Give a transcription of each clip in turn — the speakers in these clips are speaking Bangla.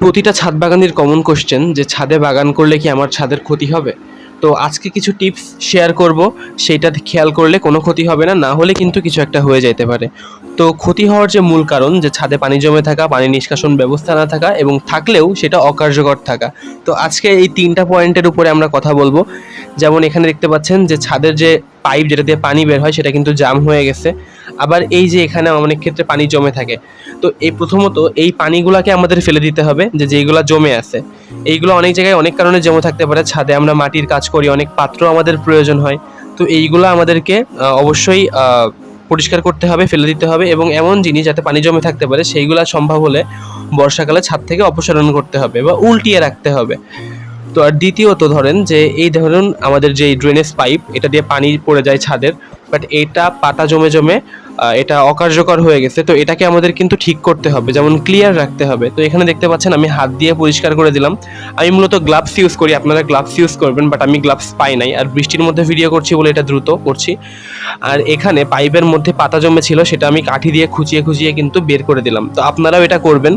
প্রতিটা ছাদ বাগানের কমন কোশ্চেন যে ছাদে বাগান করলে কি আমার ছাদের ক্ষতি হবে? তো আজকে কিছু টিপস শেয়ার করব সেইটা খেয়াল করলে কোনো ক্ষতি হবে না না হলে কিন্তু কিছু একটা হয়ে যেতে পারে। তো ক্ষতি হওয়ার যে মূল কারণ, যে ছাদে পানি জমে থাকা, পানি নিষ্কাশন ব্যবস্থা না থাকা এবং থাকলেও সেটা অকার্যকর থাকা। তো আজকে এই তিনটা পয়েন্টের উপরে আমরা কথা বলব। যেমন এখানে দেখতে পাচ্ছেন যে ছাদের যে পাইপ যেটা দিয়ে পানি বের হয়, সেটা কিন্তু জাম হয়ে গেছে। আবার এই যে এখানে অনেক ক্ষেত্রে পানি জমে থাকে। তো এই প্রথমত এই পানিগুলোকে আমাদের ফেলে দিতে হবে যে যেইগুলো জমে আছে। এইগুলো অনেক জায়গায় অনেক কারণে জমে থাকতে পারে। ছাদে আমরা মাটির কাজ করি, অনেক পাত্র আমাদের প্রয়োজন হয়। তো এইগুলো আমাদেরকে অবশ্যই পরিষ্কার করতে হবে, ফেলে দিতে হবে এবং এমন জিনিস যাতে পানি জমে থাকতে পারে, সেইগুলো সম্ভব হলে বর্ষাকালে ছাদ থেকে অপসারণ করতে হবে বা উল্টিয়ে রাখতে হবে। তো আর দ্বিতীয়ত ধরেন যে এই ধরুন আমাদের যে ড্রেনেজ পাইপ এটা দিয়ে পানি পড়ে যায় ছাদের বাট এটা পাতা জমে জমে এটা অকার্যকর হয়ে গেছে, তো এটাকে আমাদের কিন্তু ঠিক করতে হবে, যেমন ক্লিয়ার রাখতে হবে। তো এখানে দেখতে পাচ্ছেন আমি হাত দিয়ে পরিষ্কার করে দিলাম। আমি মূলত গ্লাভস ইউজ করি, আপনারা গ্লাভস ইউজ করবেন বাট আমি গ্লাভস পাই নাই, আর বৃষ্টির মধ্যে ভিডিও করছি বলে এটা দ্রুত করছি। আর এখানে পাইপের মধ্যে পাতা জমে ছিল সেটা আমি কাঠি দিয়ে খুঁচিয়ে খুঁচিয়ে কিন্তু বের করে দিলাম। তো আপনারাও এটা করবেন।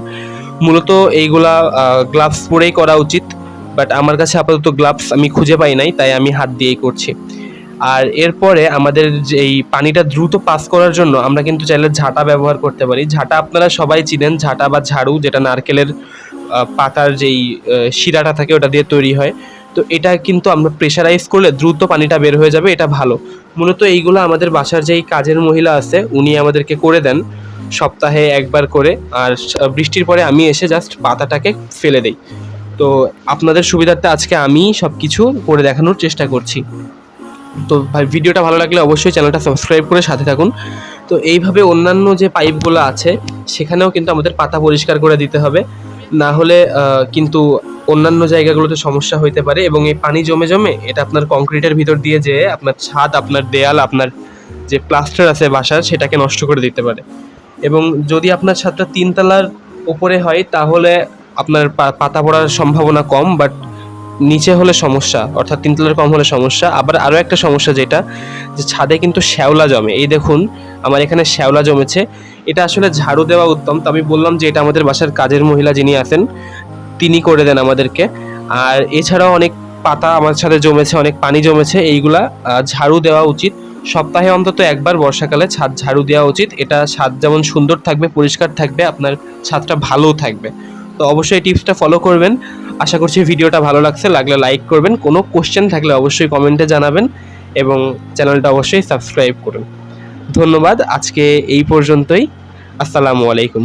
মূলত এইগুলা গ্লাভস পরেই করা উচিত। বাট আমার কাছে আপাতত গ্লাভস আমি খুঁজে পাই নাই, তাই আমি হাত দিয়েই করছি। আর এরপরে আমাদের এই পানিটা দ্রুত পাস করার জন্য আমরা কিন্তু চাইলে ঝাঁটা ব্যবহার করতে পারি। ঝাঁটা আপনারা সবাই চিনেন, ঝাঁটা বা ঝাড়ু যেটা নারকেলের পাতার যেই শিরাটা থাকে ওটা দিয়ে তৈরি হয়। তো এটা কিন্তু আমরা প্রেশারাইজ করলে দ্রুত পানিটা বের হয়ে যাবে, এটা ভালো। মূলত এইগুলো আমাদের বাসার যেই কাজের মহিলা আছে, উনি আমাদেরকে করে দেন সপ্তাহে একবার করে। আর বৃষ্টির পরে আমি এসে জাস্ট পাতাটাকে ফেলে দেই। তো আপনাদের সুবিধার্থে আজকে আমি সব কিছু করে দেখানোর চেষ্টা করছি। তো ভাই, ভিডিওটা ভালো লাগলে অবশ্যই চ্যানেলটা সাবস্ক্রাইব করে সাথে থাকুন। তো এইভাবে অন্যান্য যে পাইপগুলো আছে, সেখানেও কিন্তু আমাদের পাতা পরিষ্কার করে দিতে হবে। না হলে কিন্তু অন্যান্য জায়গাগুলোতে সমস্যা হইতে পারে এবং এই পানি জমে জমে এটা আপনার কংক্রিটের ভিতর দিয়ে যেয়ে আপনার ছাদ, আপনার দেয়াল, আপনার যে প্লাস্টার আছে বাসার, সেটাকে নষ্ট করে দিতে পারে। এবং যদি আপনার ছাদটা তিনতলার উপরে হয়, তাহলে আপনার পাতা পড়ার সম্ভাবনা কম বাট নিচে হলে সমস্যা, অর্থাৎ তিনতলার কম হলে সমস্যা। আবার আরও একটা সমস্যা যেটা, যে ছাদে কিন্তু শ্যাওলা জমে। এই দেখুন, আমার এখানে শ্যাওলা জমেছে। এটা আসলে ঝাড়ু দেওয়া উত্তম, তো আমি বললাম যে এটা আমাদের বাসার কাজের মহিলা যিনি আছেন, তিনি করে দেন আমাদেরকে। আর এছাড়াও অনেক পাতা আমার ছাদে জমেছে, অনেক পানি জমেছে, এইগুলা ঝাড়ু দেওয়া উচিত। সপ্তাহে অন্তত একবার বর্ষাকালে ছাদ ঝাড়ু দেওয়া উচিত। এটা ছাদ যেমন সুন্দর থাকবে, পরিষ্কার থাকবে, আপনার ছাদটা ভালোও থাকবে। তো অবশ্যই টিপসটা ফলো করবেন। আশা করছি ভিডিওটা ভালো লাগছে, লাগলে লাইক করবেন। কোনো কোশ্চেন থাকলে অবশ্যই কমেন্টে জানাবেন এবং চ্যানেলটা অবশ্যই সাবস্ক্রাইব করুন। ধন্যবাদ, আজকে এই পর্যন্তই। আসসালামু আলাইকুম।